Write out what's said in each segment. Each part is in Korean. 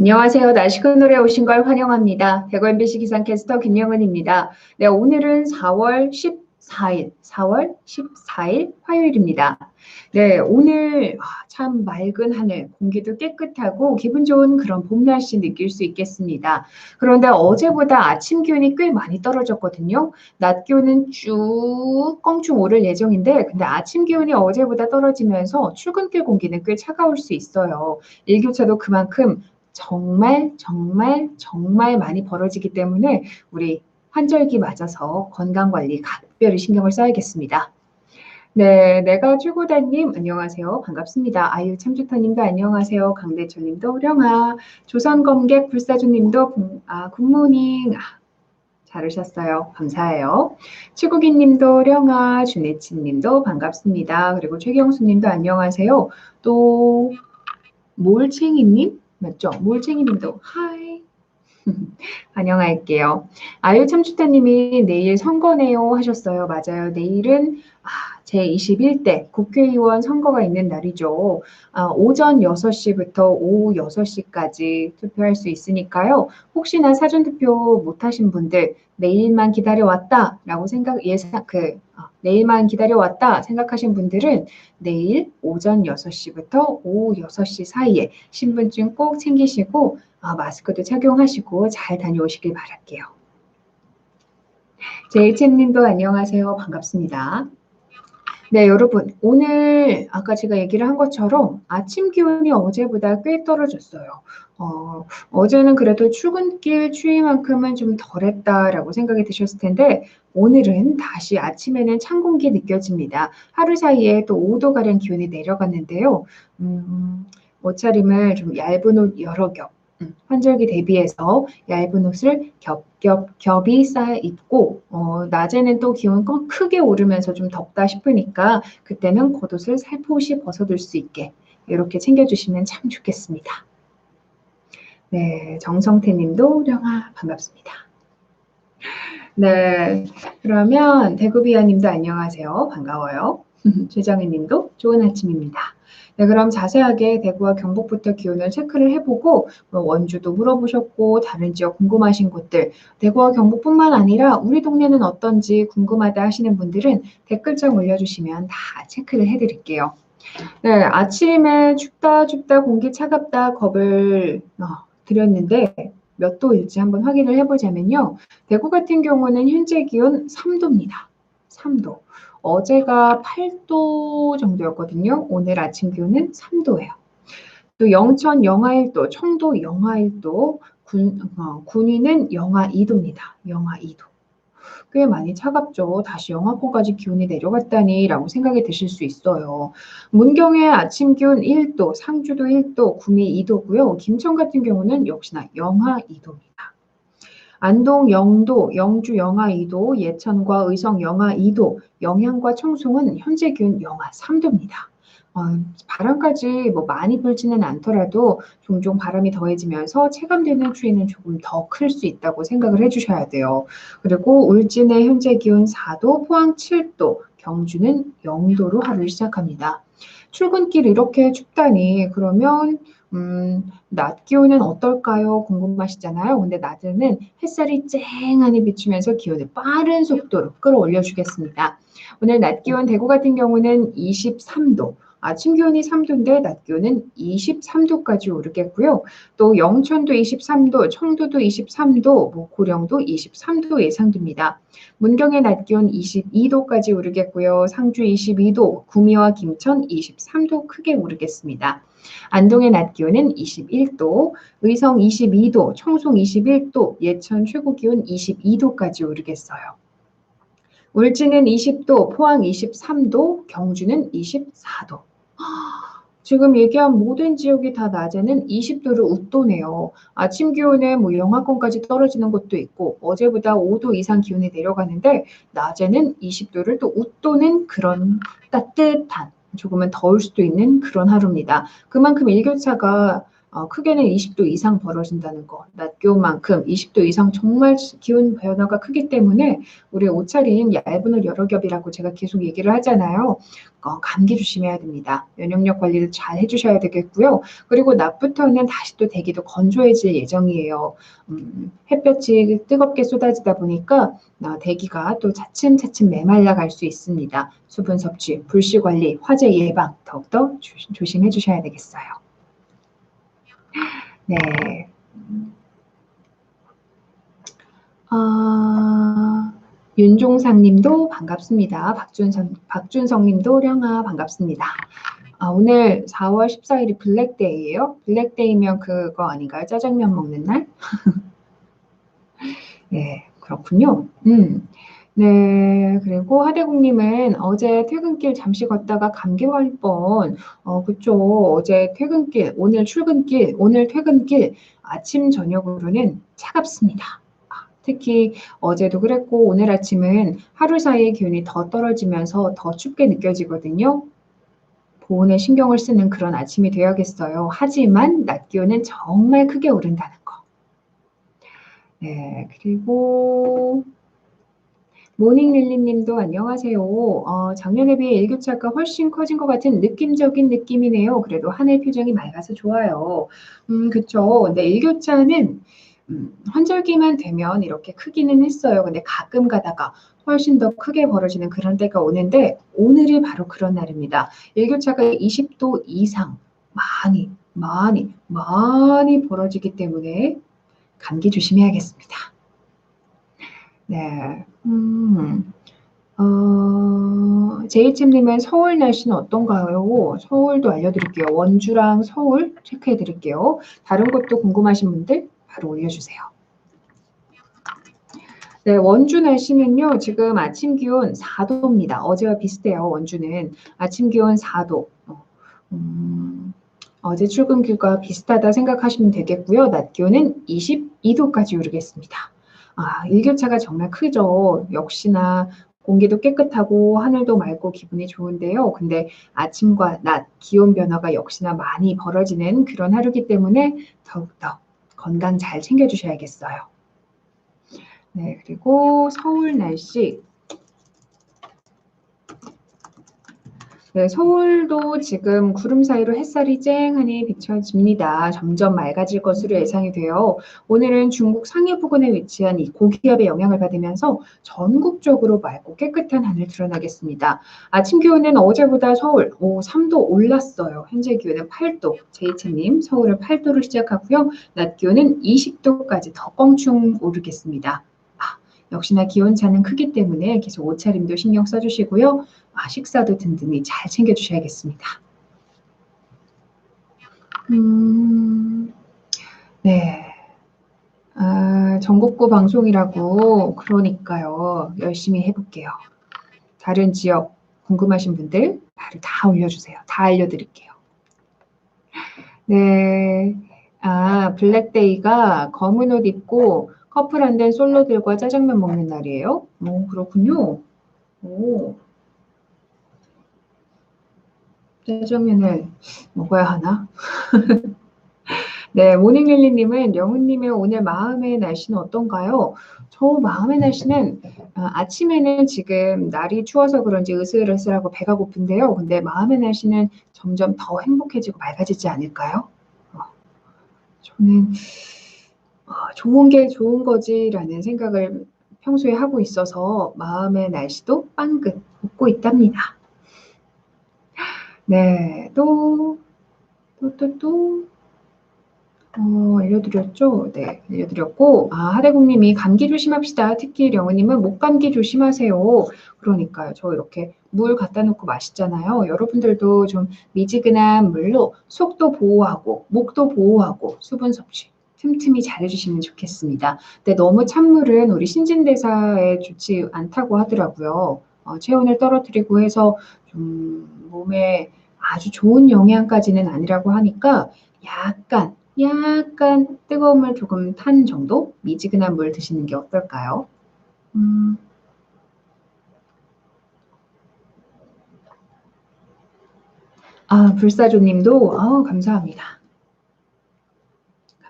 안녕하세요. 노래 오신 걸 환영합니다. 대구 MBC 기상캐스터 김영은입니다. 네, 오늘은 4월 14일, 4월 14일 화요일입니다. 네, 오늘 아, 참 맑은 하늘, 공기도 깨끗하고 기분 좋은 그런 봄 날씨 느낄 수 있겠습니다. 그런데 어제보다 아침 기온이 꽤 많이 떨어졌거든요. 낮 기온은 쭉 껑충 오를 예정인데, 근데 아침 기온이 어제보다 떨어지면서 출근길 공기는 꽤 차가울 수 있어요. 일교차도 그만큼 정말 정말 정말 많이 벌어지기 때문에 우리 환절기 맞아서 건강 관리 각별히 신경을 써야겠습니다. 네, 내가 최고다님 안녕하세요. 반갑습니다. 아유 참좋다님도 안녕하세요. 강대철님도 령아 조선검객 불사조님도 아 굿모닝 아, 잘 오셨어요. 감사해요. 최국인님도 령아 준혜치님도 반갑습니다. 그리고 최경수님도 안녕하세요. 또 몰챙이님 맞죠? 몰챙이님도 하이 반영할게요. 아유 참추타님이 내일 선거네요 하셨어요. 맞아요. 내일은 아, 제21대 국회의원 선거가 있는 날이죠. 아, 오전 6시부터 오후 6시까지 투표할 수 있으니까요. 혹시나 사전투표 못하신 분들 내일만 기다려왔다라고 생각 예상 그 어, 내일만 기다려왔다 생각하신 분들은 내일 오전 6시부터 오후 6시 사이에 신분증 꼭 챙기시고 어, 마스크도 착용하시고 잘 다녀오시길 바랄게요. 제이챔님도 안녕하세요. 반갑습니다. 네, 여러분. 오늘 아까 제가 얘기를 한 것처럼 아침 기온이 어제보다 꽤 떨어졌어요. 어, 어제는 그래도 출근길 추위만큼은 좀 덜했다라고 생각이 드셨을 텐데 오늘은 다시 아침에는 찬 공기 느껴집니다. 하루 사이에 또 5도가량 기온이 내려갔는데요. 음, 옷차림을 좀 얇은 옷 여러 겹, 음, 환절기 대비해서 얇은 옷을 겹겹 겹이 쌓여 입고 어, 낮에는 또 기온 크게 오르면서 좀 덥다 싶으니까 그때는 겉옷을 살포시 벗어둘 수 있게 이렇게 챙겨주시면 참 좋겠습니다. 네, 정성태 님도 령아 반갑습니다. 네, 그러면 대구비아 님도 안녕하세요. 반가워요. 최정희 님도 좋은 아침입니다. 네, 그럼 자세하게 대구와 경북부터 기온을 체크를 해보고 뭐 원주도 물어보셨고 다른 지역 궁금하신 곳들 대구와 경북뿐만 아니라 우리 동네는 어떤지 궁금하다 하시는 분들은 댓글창 올려주시면 다 체크를 해드릴게요. 네, 아침에 춥다 춥다 공기 차갑다 겁을 어, 드렸는데 몇 도일지 한번 확인을 해보자면요. 대구 같은 경우는 현재 기온 3도입니다. 3도. 어제가 8도 정도였거든요. 오늘 아침 기온은 3도예요. 또 영천 영하 1도, 청도 영하 1도, 군, 어, 군위는 영하 2도입니다. 영하 2도. 꽤 많이 차갑죠. 다시 영하권까지 기온이 내려갔다니 라고 생각이 드실 수 있어요. 문경의 아침 기온 1도, 상주도 1도, 구미 2도고요. 김천 같은 경우는 역시나 영하 2도입니다. 안동 0도, 영주 영하 2도, 예천과 의성 영하 2도, 영양과 청송은 현재 기온 영하 3도입니다. 어, 바람까지 뭐 많이 불지는 않더라도 종종 바람이 더해지면서 체감되는 추위는 조금 더 클 수 있다고 생각을 해주셔야 돼요. 그리고 울진의 현재 기온 4도, 포항 7도, 경주는 0도로 하루를 시작합니다. 출근길 이렇게 춥다니 그러면 음, 낮 기온은 어떨까요? 궁금하시잖아요. 근데 낮에는 햇살이 쨍하니 비추면서 기온을 빠른 속도로 끌어올려 주겠습니다. 오늘 낮 기온 대구 같은 경우는 23도, 아침 기온이 3도인데 낮 기온은 23도까지 오르겠고요. 또 영천도 23도, 청도도 23도, 뭐 고령도 23도 예상됩니다. 문경의 낮 기온 22도까지 오르겠고요. 상주 22도, 구미와 김천 23도 크게 오르겠습니다. 안동의 낮 기온은 21도, 의성 22도, 청송 21도, 예천 최고 기온 22도까지 오르겠어요. 울진은 20도, 포항 23도, 경주는 24도. 지금 얘기한 모든 지역이 다 낮에는 20도를 웃도네요. 아침 기온에 뭐 영하권까지 떨어지는 곳도 있고 어제보다 5도 이상 기온이 내려가는데 낮에는 20도를 또 웃도는 그런 따뜻한 조금은 더울 수도 있는 그런 하루입니다. 그만큼 일교차가 어, 크게는 20도 이상 벌어진다는 거, 낮 기온만큼 20도 이상 정말 기온 변화가 크기 때문에 우리 옷차림 얇은 옷 여러 겹이라고 제가 계속 얘기를 하잖아요. 어, 감기 조심해야 됩니다. 면역력 관리를 잘 해주셔야 되겠고요. 그리고 낮부터는 다시 또 대기도 건조해질 예정이에요. 음, 햇볕이 뜨겁게 쏟아지다 보니까 어, 대기가 또 차츰차츰 메말라 갈 수 있습니다. 수분 섭취, 불씨 관리, 화재 예방 더욱더 조심해 주셔야 되겠어요. 네. 아, 윤종상 님도 반갑습니다. 박준성, 박준성 님도 령아 반갑습니다. 아, 오늘 4월 14일이 블랙데이예요. 블랙데이면 그거 아닌가요? 짜장면 먹는 날? 네, 그렇군요. 음. 네, 그리고 하대국님은 어제 퇴근길 잠시 걷다가 감기 걸 뻔. 어, 그쵸. 어제 퇴근길, 오늘 출근길, 오늘 퇴근길, 아침, 저녁으로는 차갑습니다. 아, 특히 어제도 그랬고 오늘 아침은 하루 사이에 기온이 더 떨어지면서 더 춥게 느껴지거든요. 보온에 신경을 쓰는 그런 아침이 되어야겠어요. 하지만 낮 기온은 정말 크게 오른다는 거. 네, 그리고 모닝릴리님도 안녕하세요. 어, 작년에 비해 일교차가 훨씬 커진 것 같은 느낌적인 느낌이네요. 그래도 하늘 표정이 맑아서 좋아요. 음, 그쵸. 근데 일교차는 음, 환절기만 되면 이렇게 크기는 했어요. 근데 가끔 가다가 훨씬 더 크게 벌어지는 그런 때가 오는데 오늘이 바로 그런 날입니다. 일교차가 20도 이상 많이 많이 많이 벌어지기 때문에 감기 조심해야겠습니다. 네. 음. 어, 제이님은 서울 날씨는 어떤가요? 서울도 알려드릴게요. 원주랑 서울 체크해드릴게요. 다른 것도 궁금하신 분들 바로 올려주세요. 네, 원주 날씨는요, 지금 아침 기온 4도입니다. 어제와 비슷해요, 원주는. 아침 기온 4도. 음, 어제 출근 길과 비슷하다 생각하시면 되겠고요. 낮 기온은 22도까지 오르겠습니다. 아, 일교차가 정말 크죠. 역시나 공기도 깨끗하고 하늘도 맑고 기분이 좋은데요. 근데 아침과 낮 기온 변화가 역시나 많이 벌어지는 그런 하루기 때문에 더욱더 건강 잘 챙겨주셔야겠어요. 네, 그리고 서울 날씨 네, 서울도 지금 구름 사이로 햇살이 쨍하니 비춰집니다. 점점 맑아질 것으로 예상이 되어 오늘은 중국 상해 부근에 위치한 이 고기압의 영향을 받으면서 전국적으로 맑고 깨끗한 하늘 드러나겠습니다. 아침 기온은 어제보다 서울 오, 3도 올랐어요. 현재 기온은 8도. 제이채님 서울은 8도를 시작하고요. 낮 기온은 20도까지 더 껑충 오르겠습니다. 역시나 기온차는 크기 때문에 계속 옷차림도 신경 써주시고요. 아, 식사도 든든히 잘 챙겨주셔야겠습니다. 음, 네. 아, 전국구 방송이라고 그러니까요. 열심히 해볼게요. 다른 지역 궁금하신 분들 바로 다 올려주세요. 다 알려드릴게요. 네. 아, 블랙데이가 검은 옷 입고 커플 안 된 솔로들과 짜장면 먹는 날이에요? 오, 그렇군요. 오. 짜장면을 먹어야 하나? 네, 모닝릴리님은 영훈님의 오늘 마음의 날씨는 어떤가요? 저 마음의 날씨는 아, 아침에는 지금 날이 추워서 그런지 으슬으슬하고 배가 고픈데요. 근데 마음의 날씨는 점점 더 행복해지고 맑아지지 않을까요? 어, 저는 어, 좋은 게 좋은 거지라는 생각을 평소에 하고 있어서 마음의 날씨도 빵긋 웃고 있답니다. 네, 또, 또, 또, 또, 어, 알려드렸죠? 네, 알려드렸고, 아, 하대국님이 감기 조심합시다. 특히 영우님은 목감기 조심하세요. 그러니까요. 저 이렇게 물 갖다 놓고 마시잖아요. 여러분들도 좀 미지근한 물로 속도 보호하고, 목도 보호하고, 수분 섭취 틈틈이 잘해주시면 좋겠습니다. 근데 너무 찬물은 우리 신진대사에 좋지 않다고 하더라고요. 어, 체온을 떨어뜨리고 해서 좀 몸에 아주 좋은 영양까지는 아니라고 하니까 약간 약간 뜨거운 물 조금 탄 정도 미지근한 물 드시는 게 어떨까요? 음. 아, 불사조님도 아, 감사합니다.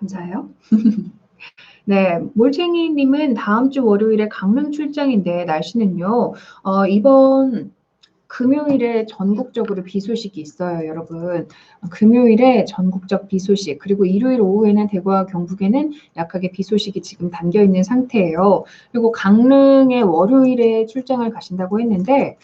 감사해요. 네, 몰챙이님은 다음 주 월요일에 강릉 출장인데 날씨는요, 어, 이번 금요일에 전국적으로 비 소식이 있어요, 여러분. 금요일에 전국적 비 소식, 그리고 일요일 오후에는 대구와 경북에는 약하게 비 소식이 지금 담겨 있는 상태예요. 그리고 강릉에 월요일에 출장을 가신다고 했는데,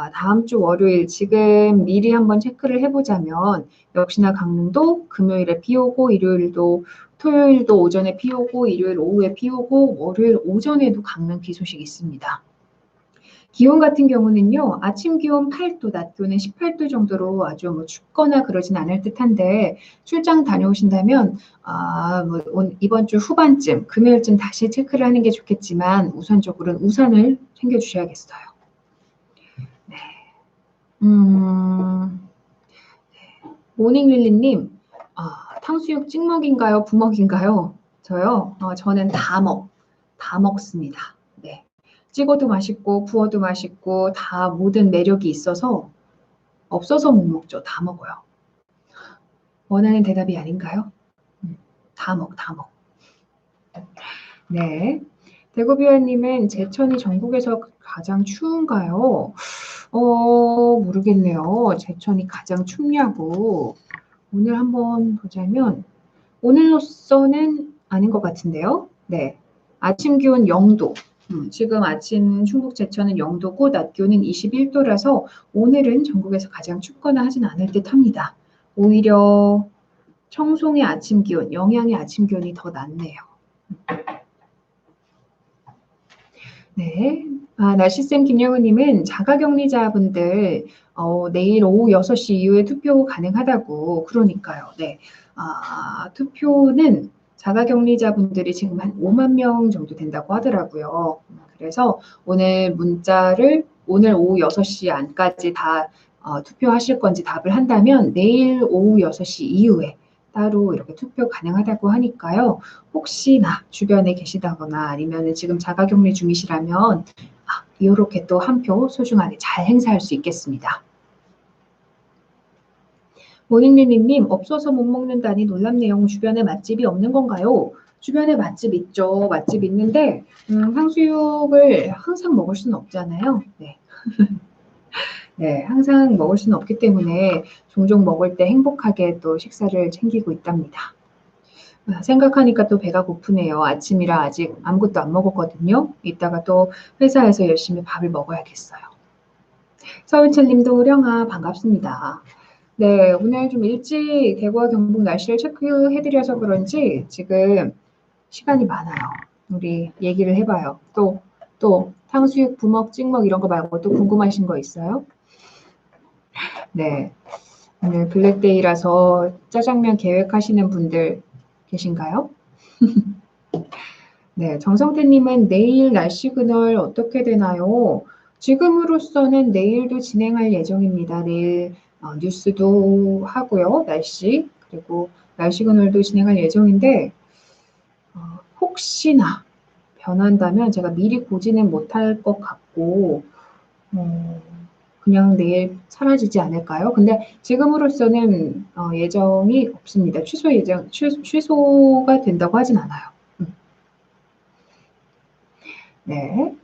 아, 다음 주 월요일 지금 미리 한번 체크를 해보자면 역시나 강릉도 금요일에 비 오고 일요일도 토요일도 오전에 비 오고 일요일 오후에 비 오고 월요일 오전에도 강릉 비 소식이 있습니다. 기온 같은 경우는요, 아침 기온 8도, 낮 기온은 18도 정도로 아주 뭐 춥거나 그러진 않을 듯 한데, 출장 다녀오신다면, 아, 뭐, 이번 주 후반쯤, 금요일쯤 다시 체크를 하는 게 좋겠지만, 우선적으로는 우산을 챙겨주셔야겠어요. 네. 음, 네. 모닝릴리님, 아, 탕수육 찍먹인가요? 부먹인가요? 저요? 어, 저는 다 먹, 다 먹습니다. 네. 찍어도 맛있고 부어도 맛있고 다 모든 매력이 있어서 없어서 못 먹죠. 다 먹어요. 원하는 대답이 아닌가요? 음, 다 먹, 다 먹. 네. 대구비아님은 제천이 전국에서 가장 추운가요? 어, 모르겠네요. 제천이 가장 춥냐고. 오늘 한번 보자면, 오늘로서는 아닌 것 같은데요. 네. 아침 기온 0도, 음, 지금 아침 충북 제천은 0도고 낮 기온은 21도라서 오늘은 전국에서 가장 춥거나 하진 않을 듯 합니다. 오히려 청송의 아침 기온, 영양의 아침 기온이 더 낮네요. 네. 아, 날씨쌤 김영우님은 자가격리자분들 어, 내일 오후 6시 이후에 투표 가능하다고 그러니까요. 네. 아, 투표는 자가격리자분들이 지금 한 5만 명 정도 된다고 하더라고요. 그래서 오늘 문자를 오늘 오후 6시 안까지 다 어, 투표하실 건지 답을 한다면 내일 오후 6시 이후에 따로 이렇게 투표 가능하다고 하니까요. 혹시나 주변에 계시다거나 아니면 지금 자가격리 중이시라면 아, 이렇게 또 한 표 소중하게 잘 행사할 수 있겠습니다. 모닝리님 없어서 못 먹는다니 놀랍네요. 주변에 맛집이 없는 건가요? 주변에 맛집 있죠. 맛집 있는데 음, 탕수육을 항상 먹을 수는 없잖아요. 네. 네, 항상 먹을 수는 없기 때문에 종종 먹을 때 행복하게 또 식사를 챙기고 있답니다. 아, 생각하니까 또 배가 고프네요. 아침이라 아직 아무것도 안 먹었거든요. 이따가 또 회사에서 열심히 밥을 먹어야겠어요. 서윤철 님도 우령아 반갑습니다. 네, 오늘 좀 일찍 대구와 경북 날씨를 체크해드려서 그런지 지금 시간이 많아요. 우리 얘기를 해봐요. 또, 또, 탕수육, 부먹, 찍먹 이런 거 말고 또 궁금하신 거 있어요? 네. 오늘 블랙데이라서 짜장면 계획하시는 분들 계신가요? 네, 정성태님은 내일 날씨 그늘 어떻게 되나요? 지금으로서는 내일도 진행할 예정입니다. 내일 어, 뉴스도 하고요. 날씨 그리고 날씨 그늘도 진행할 예정인데 어, 혹시나 변한다면 제가 미리 고지는 못할 것 같고 어, 그냥 내일 사라지지 않을까요? 근데 지금으로서는 어, 예정이 없습니다. 취소 예정 취, 취소가 된다고 하진 않아요. 음. 네.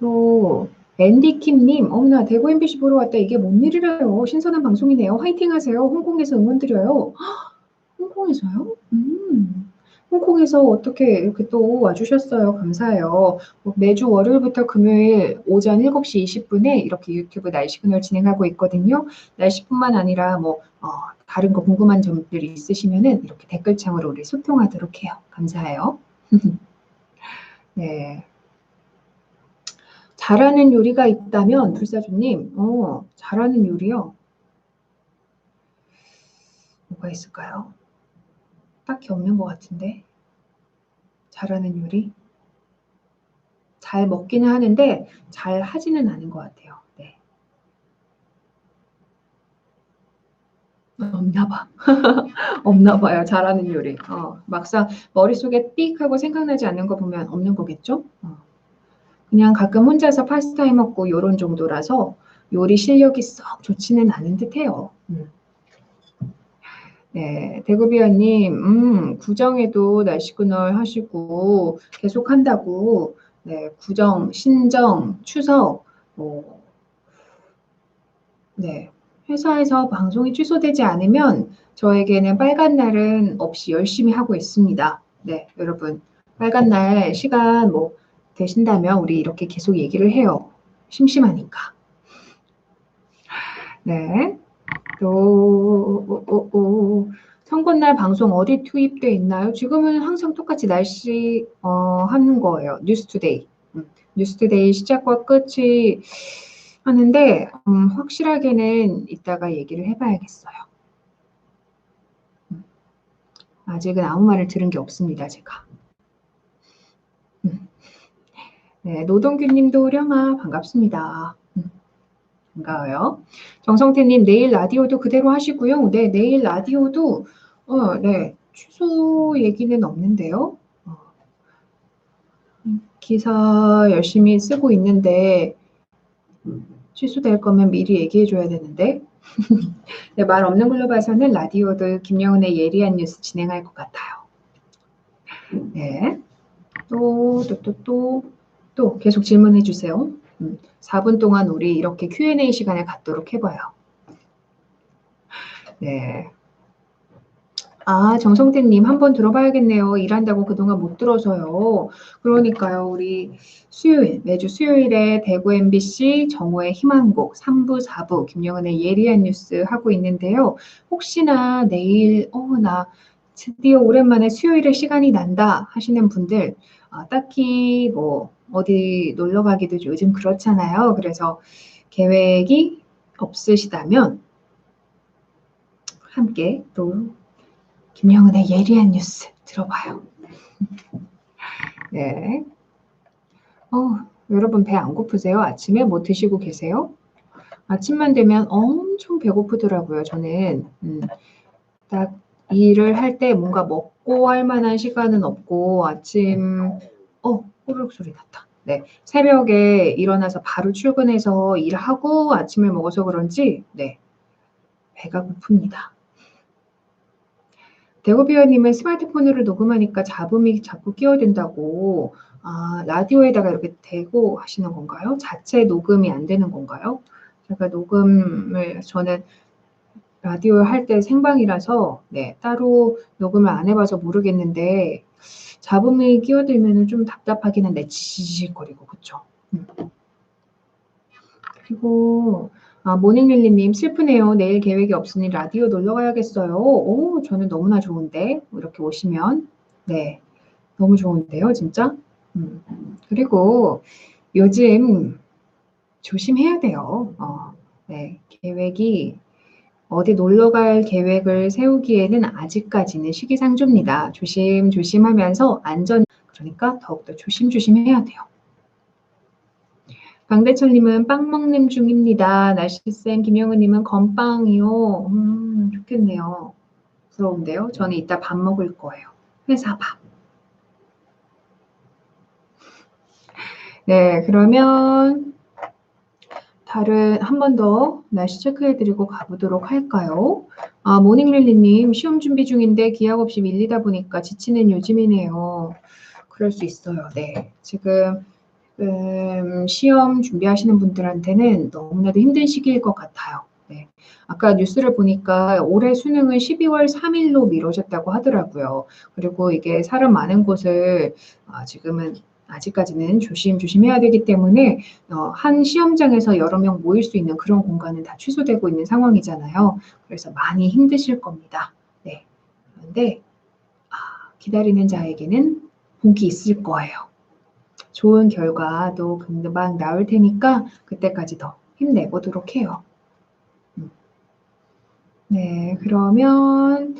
또 앤디킴님, 어머나 대구 MBC 보러 왔다. 이게 뭔 일이래요? 신선한 방송이네요. 화이팅 하세요. 홍콩에서 응원 드려요. 홍콩에서요? 음, 홍콩에서 어떻게 이렇게 또 와주셨어요. 감사해요. 뭐 매주 월요일부터 금요일 오전 7시 20분에 이렇게 유튜브 날씨 그늘 진행하고 있거든요. 날씨뿐만 아니라 뭐 어, 다른 거 궁금한 점들이 있으시면은 이렇게 댓글창으로 우리 소통하도록 해요. 감사해요. 네. 잘하는 요리가 있다면 불사조님, 어, 잘하는 요리요. 뭐가 있을까요? 딱히 없는 것 같은데. 잘하는 요리? 잘 먹기는 하는데 잘 하지는 않은 것 같아요. 네. 없나 봐. 없나 봐요. 잘하는 요리. 어, 막상 머릿속에 삑 하고 생각나지 않는 거 보면 없는 거겠죠? 어. 그냥 가끔 혼자서 파스타 해 먹고 요런 정도라서 요리 실력이 썩 좋지는 않은 듯해요. 음. 네, 대구비아님, 음, 구정에도 날씨그널 하시고 계속 한다고. 네, 구정, 신정, 추석, 뭐, 네, 회사에서 방송이 취소되지 않으면 저에게는 빨간 날은 없이 열심히 하고 있습니다. 네, 여러분, 빨간 날 시간 뭐 되신다면 우리 이렇게 계속 얘기를 해요. 심심하니까. 네. 또, 오. 선거날 방송 어디 투입돼 있나요? 지금은 항상 똑같이 날씨 어, 하는 거예요. 뉴스투데이. 음, 뉴스투데이 시작과 끝이 하는데 음, 확실하게는 이따가 얘기를 해봐야겠어요. 음, 아직은 아무 말을 들은 게 없습니다, 제가. 음. 네, 노동규님도 령아 반갑습니다. 음, 반가워요. 정성태님 내일 라디오도 그대로 하시고요. 네, 내일 라디오도 어, 네, 취소 얘기는 없는데요. 어, 기사 열심히 쓰고 있는데 취소될 거면 미리 얘기해 줘야 되는데 네, 말 없는 걸로 봐서는 라디오도 김영은의 예리한 뉴스 진행할 것 같아요. 네. 또, 또, 또, 또, 또 계속 질문해 주세요. 음, 4분 동안 우리 이렇게 Q&A 시간을 갖도록 해봐요. 네. 아, 정성태님 한번 들어봐야겠네요. 일한다고 그동안 못 들어서요. 그러니까요, 우리 수요일, 매주 수요일에 대구 MBC 정오의 희망곡 3부, 4부 김영은의 예리한 뉴스 하고 있는데요. 혹시나 내일, 어, 나 드디어 오랜만에 수요일에 시간이 난다 하시는 분들, 아, 딱히 뭐 어디 놀러 가기도 요즘 그렇잖아요. 그래서 계획이 없으시다면 함께 또 김영은의 예리한 뉴스 들어봐요. 네. 어, 여러분 배 안 고프세요? 아침에 뭐 드시고 계세요? 아침만 되면 엄청 배고프더라고요. 저는 음, 딱 일을 할 때 뭔가 먹고 할 만한 시간은 없고 아침 어 호루룩 소리 났다. 네 새벽에 일어나서 바로 출근해서 일하고 아침을 먹어서 그런지 네 배가 고픕니다. 대구비어님은 스마트폰으로 녹음하니까 잡음이 자꾸 끼어든다고 아, 라디오에다가 이렇게 대고 하시는 건가요? 자체 녹음이 안 되는 건가요? 제가 녹음을 저는 라디오 할 때 생방이라서 네, 따로 녹음을 안 해봐서 모르겠는데 잡음이 끼어들면 좀 답답하긴 한데 지직거리고 그쵸? 음. 그리고 아, 모닝릴리님 슬프네요. 내일 계획이 없으니 라디오 놀러 가야겠어요. 오, 저는 너무나 좋은데 이렇게 오시면 네, 너무 좋은데요, 진짜. 음. 그리고 요즘 조심해야 돼요. 어, 네, 계획이 어디 놀러 갈 계획을 세우기에는 아직까지는 시기상조입니다. 조심조심 하면서 안전, 그러니까 더욱더 조심조심 해야 돼요. 강대철님은 빵 먹는 중입니다. 날씨쌤, 김영은님은 건빵이요. 음, 좋겠네요. 부러운데요. 저는 이따 밥 먹을 거예요. 회사 밥. 네, 그러면 다른 한 번 더 날씨 체크해드리고 가보도록 할까요? 아, 모닝릴리님 시험 준비 중인데 기약 없이 밀리다 보니까 지치는 요즘이네요. 그럴 수 있어요. 네, 지금 음, 시험 준비하시는 분들한테는 너무나도 힘든 시기일 것 같아요. 네. 아까 뉴스를 보니까 올해 수능은 12월 3일로 미뤄졌다고 하더라고요. 그리고 이게 사람 많은 곳을 아, 지금은 아직까지는 조심조심 해야 되기 때문에 어, 한 시험장에서 여러 명 모일 수 있는 그런 공간은 다 취소되고 있는 상황이잖아요. 그래서 많이 힘드실 겁니다. 네. 그런데 아, 기다리는 자에게는 복이 있을 거예요. 좋은 결과도 금방 나올 테니까 그때까지 더 힘내보도록 해요. 음. 네, 그러면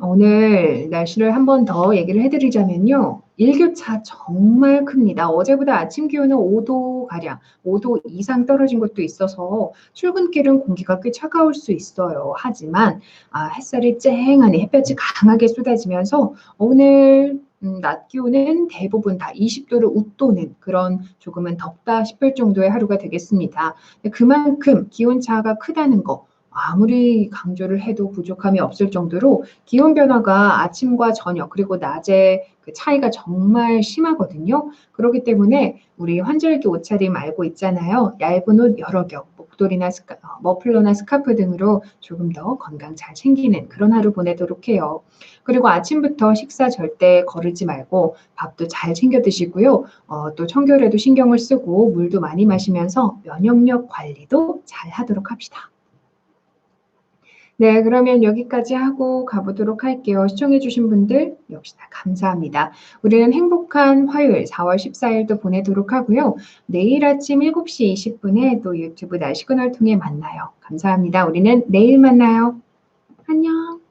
오늘 날씨를 한 번 더 얘기를 해드리자면요. 일교차 정말 큽니다. 어제보다 아침 기온은 5도 가량, 5도 이상 떨어진 곳도 있어서 출근길은 공기가 꽤 차가울 수 있어요. 하지만 아, 햇살이 쨍하니 햇볕이 강하게 쏟아지면서 오늘 음, 낮 기온은 대부분 다 20도를 웃도는 그런 조금은 덥다 싶을 정도의 하루가 되겠습니다. 그만큼 기온차가 크다는 거 아무리 강조를 해도 부족함이 없을 정도로 기온 변화가 아침과 저녁 그리고 낮에 그 차이가 정말 심하거든요. 그렇기 때문에 우리 환절기 옷차림 알고 있잖아요. 얇은 옷 여러 겹, 목도리나 스카, 어, 머플러나 스카프 등으로 조금 더 건강 잘 챙기는 그런 하루 보내도록 해요. 그리고 아침부터 식사 절대 거르지 말고 밥도 잘 챙겨 드시고요. 어, 또 청결에도 신경을 쓰고 물도 많이 마시면서 면역력 관리도 잘 하도록 합시다. 네, 그러면 여기까지 하고 가보도록 할게요. 시청해주신 분들 역시 다 감사합니다. 우리는 행복한 화요일 4월 14일도 보내도록 하고요. 내일 아침 7시 20분에 또 유튜브 날씨그널 통해 만나요. 감사합니다. 우리는 내일 만나요. 안녕.